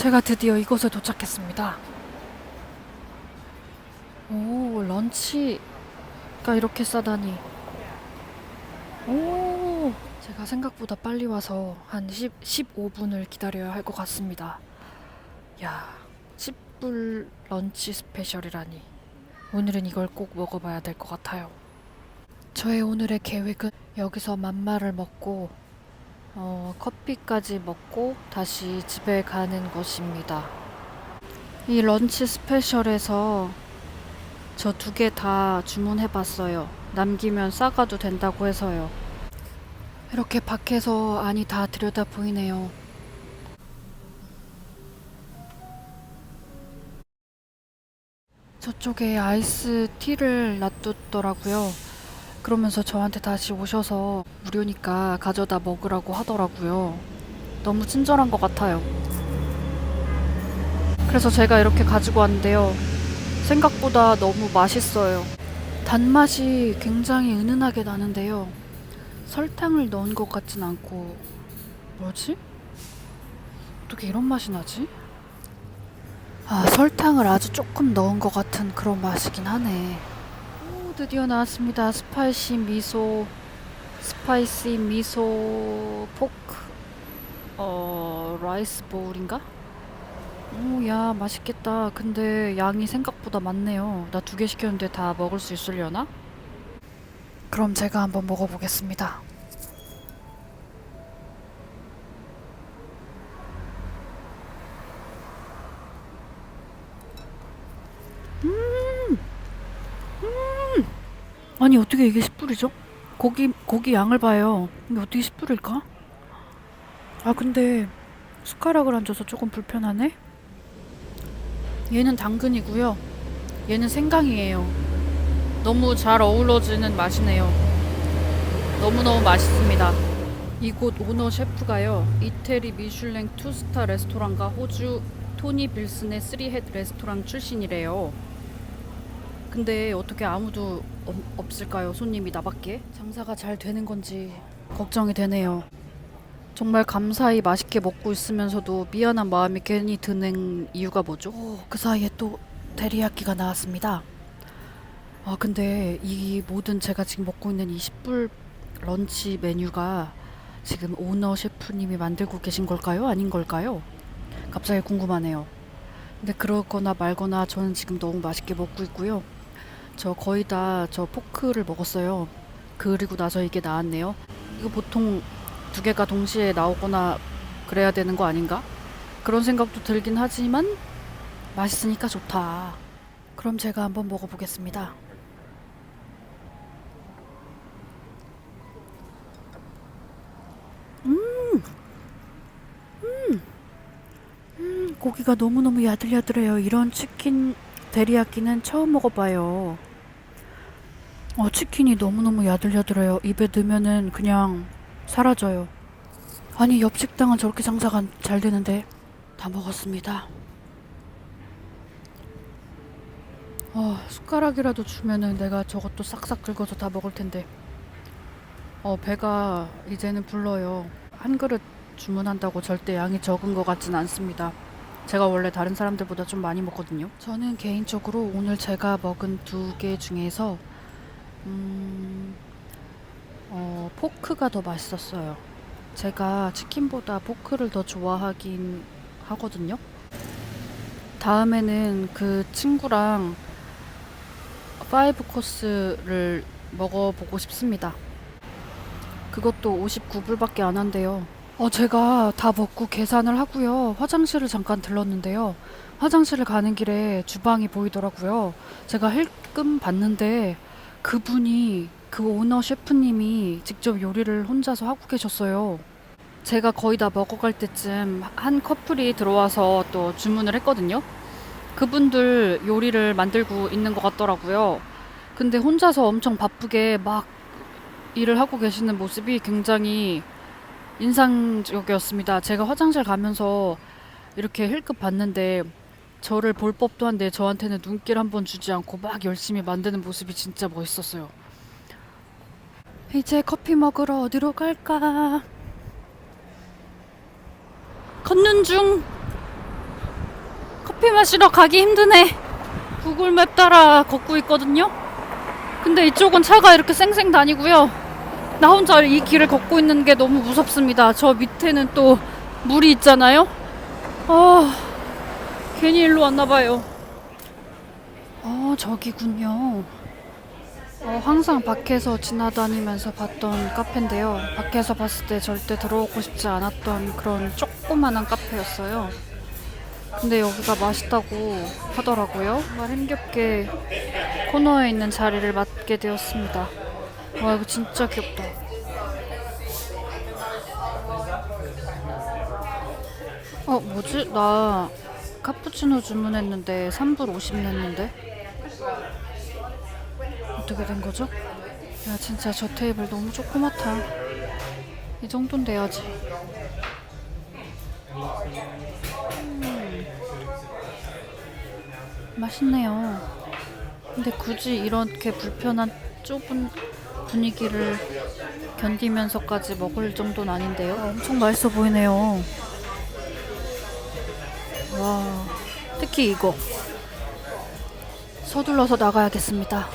제가 드디어 이곳에 도착했습니다. 오, 런치가 이렇게 싸다니. 오, 제가 생각보다 빨리 와서 한 10, 15분을 기다려야 할 것 같습니다. 야, 10불 런치 스페셜이라니. 오늘은 이걸 꼭 먹어봐야 될 것 같아요. 저의 오늘의 계획은 여기서 만마를 먹고 어, 커피까지 먹고 다시 집에 가는 것입니다. 이 런치 스페셜에서 저 두 개 다 주문해 봤어요. 남기면 싸가도 된다고 해서요. 이렇게 밖에서 안이 다 들여다 보이네요. 저쪽에 아이스 티를 놔뒀더라고요. 그러면서 저한테 다시 오셔서 무료니까 가져다 먹으라고 하더라고요. 너무 친절한 것 같아요. 그래서 제가 이렇게 가지고 왔는데요. 생각보다 너무 맛있어요. 단맛이 굉장히 은은하게 나는데요. 설탕을 넣은 것 같진 않고, 뭐지? 어떻게 이런 맛이 나지? 아, 설탕을 아주 조금 넣은 것 같은 그런 맛이긴 하네. 오, 드디어 나왔습니다. 스파이시 미소, 스파이시 미소 포크, 어, 라이스 보울인가? 오, 야, 맛있겠다. 근데 양이 생각보다 많네요. 나 두 개 시켰는데 다 먹을 수 있으려나? 그럼 제가 한번 먹어보겠습니다. 아니 어떻게 이게 10불이죠? 고기 고기 양을 봐요. 이게 어떻게 10불일까? 아 근데 숟가락을 안 줘서 조금 불편하네. 얘는 당근이고요. 얘는 생강이에요. 너무 잘 어우러지는 맛이네요. 너무너무 맛있습니다. 이곳 오너 셰프가요. 이태리 미슐랭 투스타 레스토랑과 호주 토니 빌슨의 쓰리헤드 레스토랑 출신이래요. 근데 어떻게 아무도 없, 없을까요? 손님이 나밖에? 장사가 잘 되는 건지 걱정이 되네요. 정말 감사히 맛있게 먹고 있으면서도 미안한 마음이 괜히 드는 이유가 뭐죠? 오, 그 사이에 또 데리야끼가 나왔습니다. 아 근데 이 모든 제가 지금 먹고 있는 이 10불 런치 메뉴가 지금 오너 셰프님이 만들고 계신 걸까요? 아닌 걸까요? 갑자기 궁금하네요. 근데 그러거나 말거나 저는 지금 너무 맛있게 먹고 있고요. 저 거의 다 저 포크를 먹었어요. 그리고 나서 이게 나왔네요. 이거 보통 두 개가 동시에 나오거나 그래야 되는 거 아닌가? 그런 생각도 들긴 하지만 맛있으니까 좋다. 그럼 제가 한번 먹어보겠습니다. 음, 고기가 너무너무 야들야들해요. 이런 치킨 데리야끼는 처음 먹어봐요. 어, 치킨이 너무너무 야들야들해요. 입에 넣으면은 그냥 사라져요. 아니, 옆 식당은 저렇게 장사가 잘 되는데. 다 먹었습니다. 어, 숟가락이라도 주면은 내가 저것도 싹싹 긁어서 다 먹을 텐데. 어, 배가 이제는 불러요. 한 그릇 주문한다고 절대 양이 적은 것 같진 않습니다. 제가 원래 다른 사람들보다 좀 많이 먹거든요. 저는 개인적으로 오늘 제가 먹은 두 개 중에서 음, 어, 포크가 더 맛있었어요. 제가 치킨보다 포크를 더 좋아하긴 하거든요. 다음에는 그 친구랑 파이브 코스를 먹어보고 싶습니다. 그것도 59불밖에 안 한대요. 어, 제가 다 먹고 계산을 하고요. 화장실을 잠깐 들렀는데요. 화장실을 가는 길에 주방이 보이더라고요. 제가 힐끔 봤는데 그분이 그 오너 셰프님이 직접 요리를 혼자서 하고 계셨어요. 제가 거의 다 먹어갈 때쯤 한 커플이 들어와서 또 주문을 했거든요. 그분들 요리를 만들고 있는 것 같더라고요. 근데 혼자서 엄청 바쁘게 막 일을 하고 계시는 모습이 굉장히 인상적이었습니다. 제가 화장실 가면서 이렇게 힐끗 봤는데 저를 볼 법도 한데 저한테는 눈길 한 번 주지 않고 막 열심히 만드는 모습이 진짜 멋있었어요. 이제 커피 먹으러 어디로 갈까? 걷는 중. 커피 마시러 가기 힘드네. 구글맵 따라 걷고 있거든요. 근데 이쪽은 차가 이렇게 쌩쌩 다니고요. 나 혼자 이 길을 걷고 있는 게 너무 무섭습니다. 저 밑에는 또 물이 있잖아요. 아, 괜히 일로 왔나 봐요. 어, 저기군요. 어, 항상 밖에서 지나다니면서 봤던 카페인데요. 밖에서 봤을 때 절대 들어오고 싶지 않았던 그런 조그만한 카페였어요. 근데 여기가 맛있다고 하더라고요. 정말 힘겹게 코너에 있는 자리를 맡게 되었습니다. 와, 이거 진짜 귀엽다. 어, 뭐지? 나 카푸치노 주문했는데 3불 50 냈는데? 어떻게 된 거죠? 야, 진짜 저 테이블 너무 조그맣다. 이 정도는 돼야지. 음. 맛있네요. 근데 굳이 이렇게 불편한 좁은 분위기를 견디면서까지 먹을 정도는 아닌데요. 엄청 맛있어 보이네요. 와, 특히 이거. 서둘러서 나가야겠습니다.